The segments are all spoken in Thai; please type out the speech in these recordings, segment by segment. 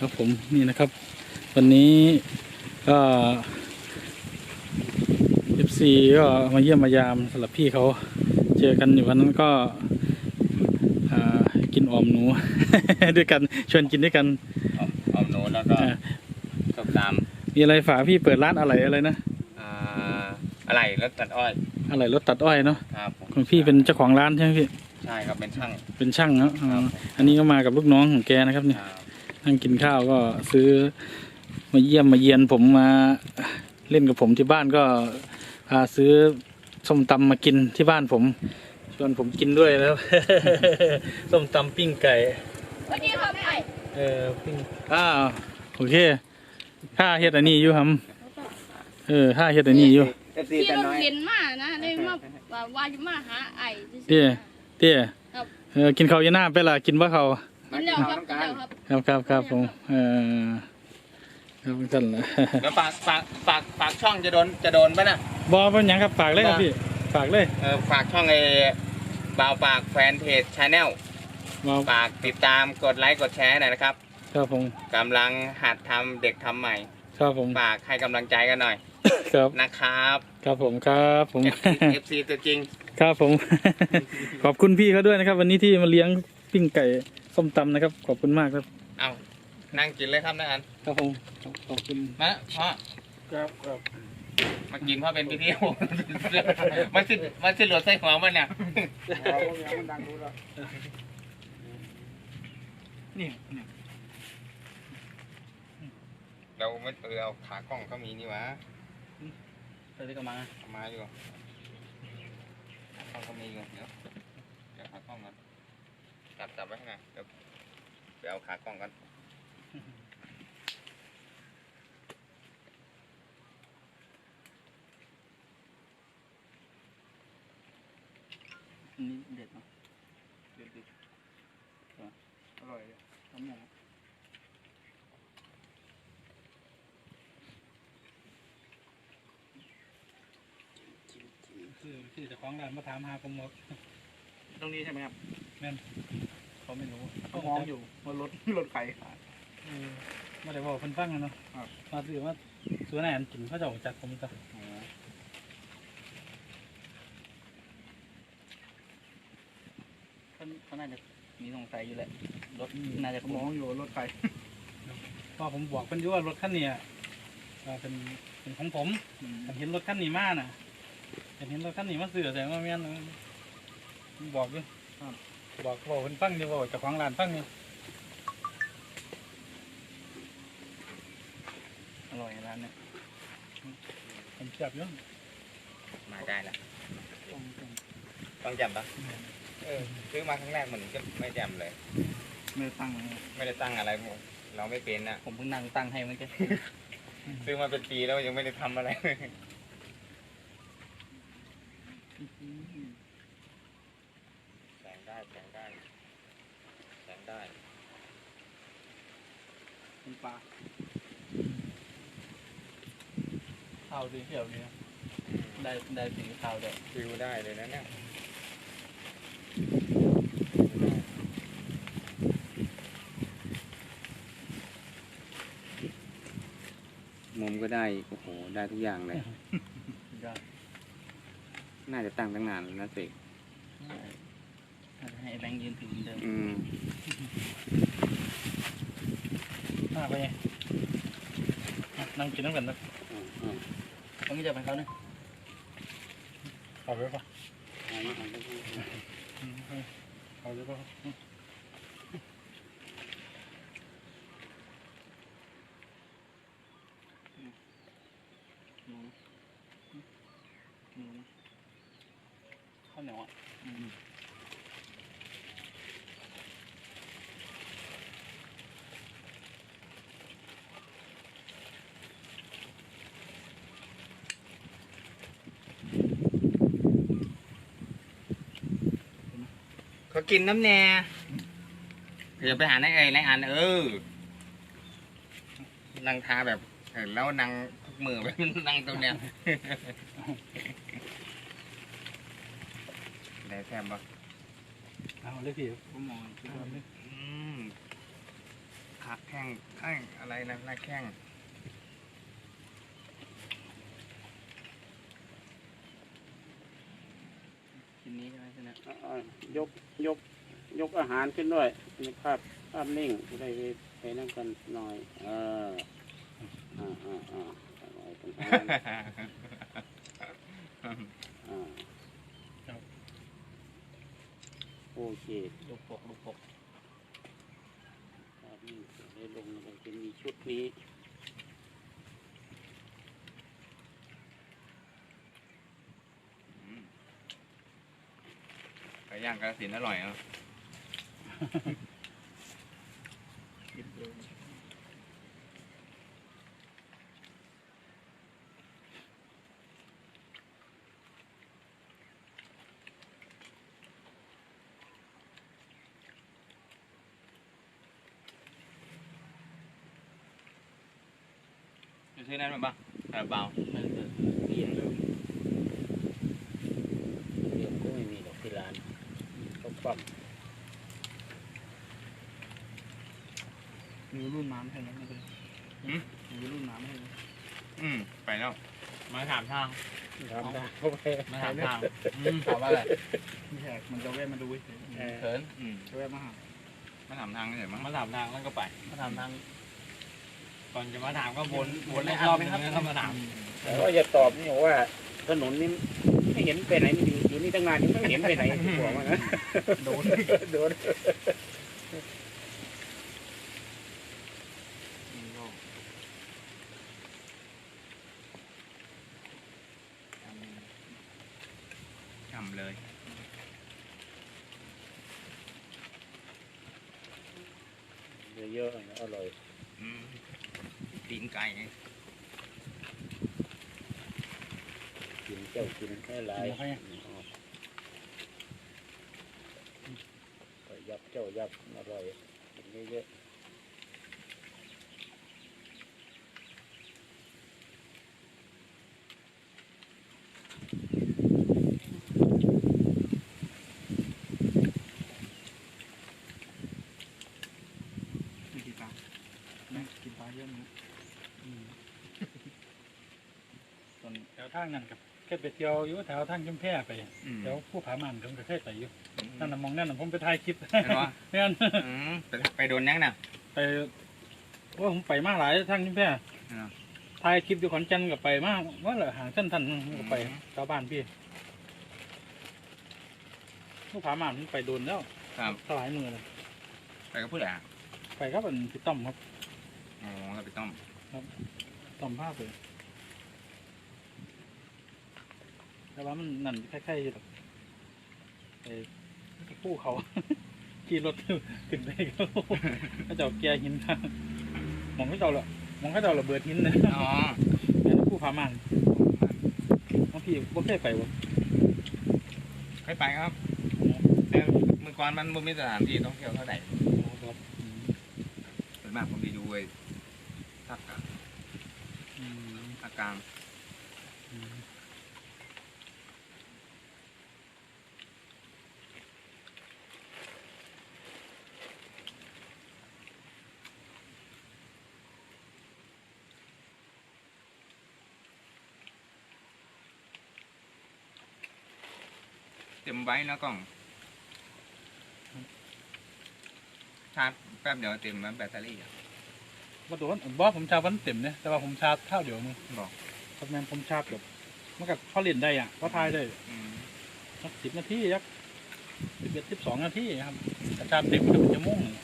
ครับผมนี่นะครับ วันนี้ก็เอฟซีก็มาเยี่ยมมายามสำหรับพี่เขาเจอกันอยู่วันนั้นก็อ่ากินออมหนู ด้วยกันชวนกินด้วยกันเอาเอาโน้ตแล้วก็อ่าส้มตมีอะไรฝากพี่เปิดร้านอะไรอะไรนะำอ่าอะไรแล้วตัดอ้อย อะไรรถตัดอ้อยเนาะครับผมของพี่เป็นเจ้าของร้านใช่ไหมพี่ใช่ครับเป็นช่างเป็นช่างเนาะอ๋อครับอันนี้ก็มากับลูกน้องของแกนะครับเนี่ยครับ นั่งกินข้าวก็ซื้อมาเยี่ยมมาเยียนผมมาเล่นกับผมที่บ้านก็พาซื้อส้มตำมากินที่บ้านผมชวนผมกินด้วยแล้วส้มตำปิ้งไก่วันนี้ครับไอ้เออปิ้งอ้าวโอเคข้าเฮ็ดอันนี้อยู่ครับเออข้าเฮ็ดอันนี้อยู่เอฟซีที่แต่รถน้อยเรียนมานะเลยมาว่าว่าจะมาหาไอ้เตี้ยเตี้ยครับเออกินข้าวอยาหน้าไปละกินบ่เขาว กินแล้วครับกินแล้วครับครับครับครับผมเออครับท่านละเดี๋ยวฝากฝากฝากฝากช่องจะโดนจะโดนปะน่ะบอเป็นหยังครับฝากเลยครับพี่ฝากเลยเออฝากช่องไอ้บ่าวปากแฟนเพจชาแนลมาฝากติดตามกดไลค์กดแชร์หน่อยนะครับครับผมกำลังหัดทำเด็กทำใหม่ ครับผมฝากให้กำลังใจกันหน่อยครับนะครับครับผมครับผม เอฟซีตัวจริง ครับผม ขอบคุณพี่เขาด้วยนะครับ วันนี้ที่มาเลี้ยงปิ้งไก่ ส้มตำนะครับ ขอบคุณมากครับ เอานั่งกินเลยครับนะอันครับผมขอบคุณมาพ่อครับครับมากินพ่อเป็นพิธีโอมันสิมันสิหลดใส่หัวมันเนี่ยนี่นี่เราไม่เออเอาขากล้องก็มีนี่หวะไปด้วยกันมาเอามาอยู่ขากล้องก็มีอยู่เดี๋ยวเดี๋ยวขากล้องกัน จับจับไว้ให้หน่อยเดี๋ยวเดี๋ยวเอาขากล้องกันอันนี้เด็ดเนาะเด็ดดิอร่อยเลยทำอย่างคือคือเจะคล้าของร้านมาถามหาผมหมดตรงนี้ใช่ไหมครับแม่นเขา ไม่รู้เขามองอยู่ว่ารถรถใครเออไม่ได้บอกคนฟังอะเนาะครับ มาถือว่าสวนไหนอันกินเขาจะออกจากผมจ้ะเขาเขาน่าจะมีสงสัยอยู่แหละรถน่าจะเขามองอยู่ว่ารถใครพอผมบอกเพิ่นอยู่ว่ารถคันเนี้ยอ่าเป็นเป็นของผมผมเห็นรถคันนี้มาน่ะผมเห็นรถคันนี้มาซื้อแต่ว่าแม่นผมบอกอยู่บ อกบอกคนฟังอยู่บอกเจ้าของร้านฟังอยู่อร่อยร้านเนี้ยผมจับอยู่มาได้ละต้องจำปะเออซื้อมาครั้งแรกมันก็ไม่จำเลย ไม่ได้ตั้งเลยไม่ได้ตั้งอะไรเราไม่เป็นนะผมเพิ่งนั่งตั้งให้เมื่อกี้ซื้อมาเป็นปีแล้วยังไม่ได้ทำอะไรแสง ได้แสงได้แสงได้เป็นปลาข้าวสีเขียวนี่นะได้ได้สีขาวด้วยฟิวได้เลยนะเนี่ยมุมก็ได้โอ้โหได้ทุกอย่างเลยยอดน่าจะตั้งตั้งนานแล้วนะสิน่าจะ ให้แบงค์ยืนถือเหมือนเดิมอืมมาไปไงอะนั่งกินน้ำกันนะต้องไม่จะไปเขาเนี่ยเอาไปปะอืมเอาไปปะ หนูหนูข้าวเหนียวอะอืม เขา กินน้ำแน่เดี๋ยวไปหานายเอ๋ยนายอันเออนั่งทาแบบเออแล้วนั่งทุกมือแบบนั่งตรงเนี้ยได้แทมปะเอาเลยพี่ผมมองคิดว่าอืมขานักแข่งแข่งอะไรนะนักแข่ง ชิ้นนี้ใช่ไหมชิ้นนี้ อ่า ยกยกยกอาหารขึ้นด้วยมีภาพภาพนิ่งได้ไปไปนั่งกันหน่อย เอออ่าอ่าอ่าเอาไว้ตรงกลางอ่าโอเคลูกปกลูกปกภาพนิ่งได้ลงเราจะมีชุดนี้ อืมไก่ ย่างกระสินอร่อยอะหยิบซื้อนั่นมาบ้างคาราบาวเรียนเรียนก็ไม่มีดอกที่ร้านเขา ปั๊มมีรุ่นน้ำใช่ไหมไม่เป็นอืม มีรุ่นน้ำใช่ไหมอืม ไปแล้ว มาถามทาง ทำได้เข้าไปมาถามทางอืมถามว่าอะไรไม่ใช่มันจะแวะมาดูเฉยเออเขินอืม จะแวะมาหามาถามทางกันเดี๋ยวมั้งมาถามทางแล้วก็ไป มาถามทาง ก่อนจะมาถามก็วนวนรอบนึงแล้วก็มาถามแต่ว่าจะตอบนี่บอกว่าถนนนี่ไม่เห็นไปไหนอยู่ อยู่นี่ตั้งนานยังไม่เห็นไปไหนบอกว่านะโดนโดนทำเลยเยอะๆอร่อยอืมตีนไก่ไงกินเจ้ากินให้หลาย ยับอร่อยกินเยอะมีกี่ปลาไม่กินปลาเยอะมั้ยส่วนแถวทางนั้นกับ แค่ไปเที่ยวอยู่แถวทางจุมแพร่ไปอืม แถวผู้ผามันผมก็เคยไปอยู่นั่นน่ะมองนั่นน่ะผมไปถ่ายคลิปเห็นปะแม่นอืมไปไปโดนยังน่ะ ไปว่าผมไปมากหลายทางจุมแพร่อ่าถ่ายคลิปอยู่ขอนแก่นกับไปมากว่าเหรอห่างเส้นทันก็ไปอืม ชาวบ้านพี่ผู้ผามันมันไปโดนแล้วครับถลายมือเลยไปกับผู้ใหญ่อะไปครับอันพี่ต้อมครับอ๋อเราไปต้มต้อมภาพเลย แต่ว่ามันนั่นคล้ายๆอยู่ดอกไอ้ผู้เขา ขี่รถขึ้นไปก็เขาเจ้าแกหินทางมองเขาเจ้าละมองเขาเจ้าระเบิดหินนะอ๋ออันนั้นผู้พามันบางทีบ่เคยไปวะเคยไปครับแต่เมื่อก่อนมันบ่มีสถานที่ท่องเที่ยวเท่าไหร่ครับอืมส่วนมากผมไปดูไอ้ภาคกลางอืมภาคกลาง เต็มไว้แล้วกล้องชาร์จแป๊บเดียวเต็มแล้วแบตเตอรี่อะบ่โดนบ่ผมชาร์จวันเต็มเนี่ยแต่ว่าผมชาร์จเท่าเดียวนึงบอกครับแม่นผมชาร์จแบบมันกับเขาเล่นได้อะเขาทายได้อืมสักสิบนาทีสักสิบเอ็ดสิบสองนาทีครับแต่ชาร์จเต็มก็เป็นชั่วโมงหนึ่ง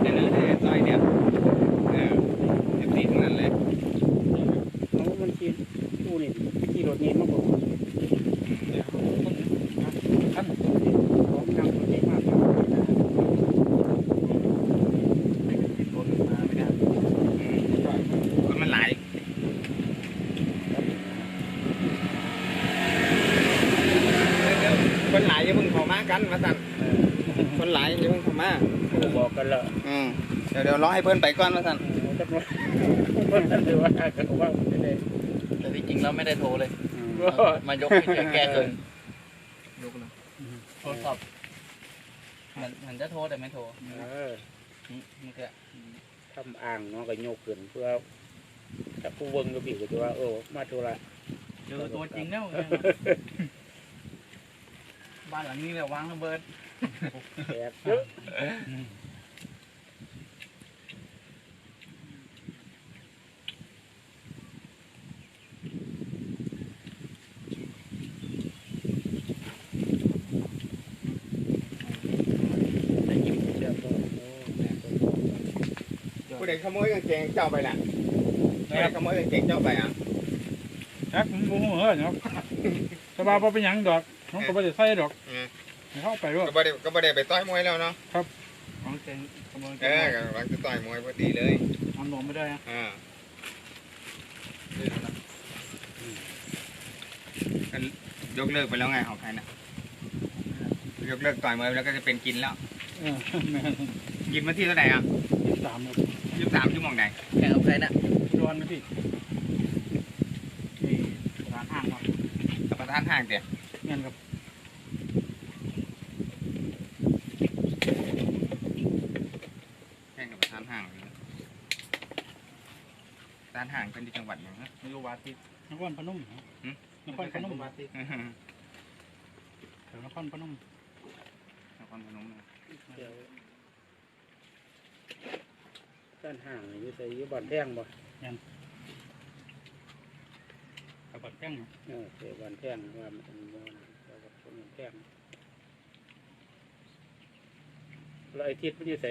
เดี๋ยวนี้ซอยเนี่ยเออเอฟซีทั้งนั้นเลย เอามันกินผู้นี่ที่รถนี้มาบอกว่า ขั้น ของนำรถนี้มาก เดี๋ยวเดี๋ยวรอให้เพื่อนไปก่อนแล้วท่านเออจักหน่อยเพิ่นนั่นถือว่าก็ว่าไม่ได้แต่ที่จริงเราไม่ได้โทรเลยอืมมายกให้เฉยแก้เกินยกเลยโทรศัพท์มันมันจะโทรแต่ไม่โทรเออนี่นี่คือทำอ่างเนาะก็โยกขึ้นเพื่อถ้าผู้เบิ่งก็บีก็จะว่าเออมาธุระเจอตัวจริงแล้วไงบ้านหลังนี้แหละวางระเบิดแตกเยอะ ได้ยินเสียงตัวโอ้แม่ตัว ผู้ใดขโมยกางเกงเจ้าไปล่ะผู้ใดขโมยกางเกงเจ้าไปอะจักผมบ่ฮู้เหรอเนาะสบายบ่เป็นหยังดอกน้องก็บ่ได้ใส่ดอกอืมให้เข้าไปว่าก็บ่ได้ก็บ่ได้ไปต่อยมวยแล้วเนาะของเจงขโมยเออกำลังจะต่อยมวยพอดีเลยเอาหนวมไม่ได้อะอ่าก็ยกเลิกไปแล้วไงของใครน่ะยกเลิกต่อยมวยแล้วก็จะเป็นกินแล้วเออแม่นกินมาที่เท่าไหร่อะ ยี่สิบสามครับ ยี่สิบสามชั่วโมงไหนแข่งกับใครน่ะดวนนะพี่นี่ร้านห้างครับกับประธานห้างเดี๋ยวเงี้ยครับแข่งกับประธานห้างเลยประธานห้างเป็นที่จังหวัดหนึ่งฮะนโยบายติดนครพนมครับหืมนครพนมแถวนครพนมนครพนมนะเดี๋ยว ด้านห่างนี่อยู่ใส่อยู่บ้านแท่งบ่กับบัดแก้งครับเออใส่บ้านแท่งว่ามันเป็นบ่นะแล้วก็คนบ้านแท่งแล้วไอ้ทิศมันอยู่ใส่